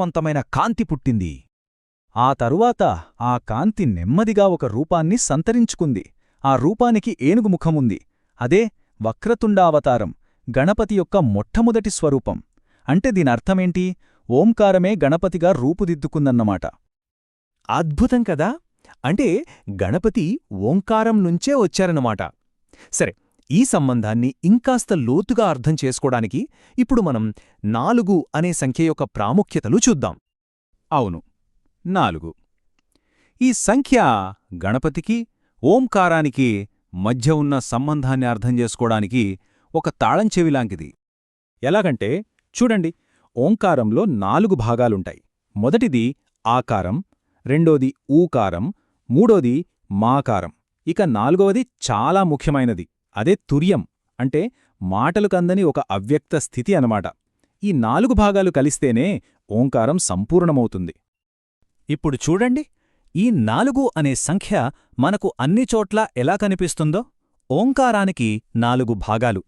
ప్రకాశవంతమైన కాంతి పుట్టింది. ఆ తరువాత ఆ కాంతి నెమ్మదిగా ఒక రూపాన్ని సంతరించుకుంది. ఆ రూపానికి ఏనుగు ముఖముంది. అదే వక్రతుండావతారం గణపతి యొక్క మొట్టమొదటి స్వరూపం. అంటే దీనర్థమేంటి? ఓంకారమే గణపతిగా రూపుదిద్దుకుందన్నమాట. అద్భుతం కదా? అంటే గణపతి ఓంకారం నుంచే వచ్చారన్నమాట. సరే ఈ సంబంధాన్ని ఇంకాస్త లోతుగా అర్థం చేసుకోవడానికి ఇప్పుడు మనం నాలుగు అనే సంఖ్య యొక్క ప్రాముఖ్యతలు చూద్దాం. అవును నాలుగు. ఈ సంఖ్య గణపతికి ఓంకారానికి మధ్య ఉన్న సంబంధాన్ని అర్థం చేసుకోవడానికి ఒక తాళం చెవిలాంటిది ఎలాగంటే చూడండి ఓంకారంలో నాలుగు భాగాలుంటాయి. మొదటిది ఆకారం రెండోది ఊకారం మూడోది మాకారం. ఇక నాలుగవది చాలా ముఖ్యమైనది. అదే తుర్యం అంటే మాటలు కందని ఒక అవ్యక్త స్థితి అనమాట ఈ నాలుగు భాగాలు కలిస్తేనే ఓంకారం సంపూర్ణమవుతుంది. ఇప్పుడు చూడండి ఈ నాలుగు అనే సంఖ్య మనకు అన్ని చోట్ల ఎలా కనిపిస్తుందో? ఓంకారానికి నాలుగు భాగాలు.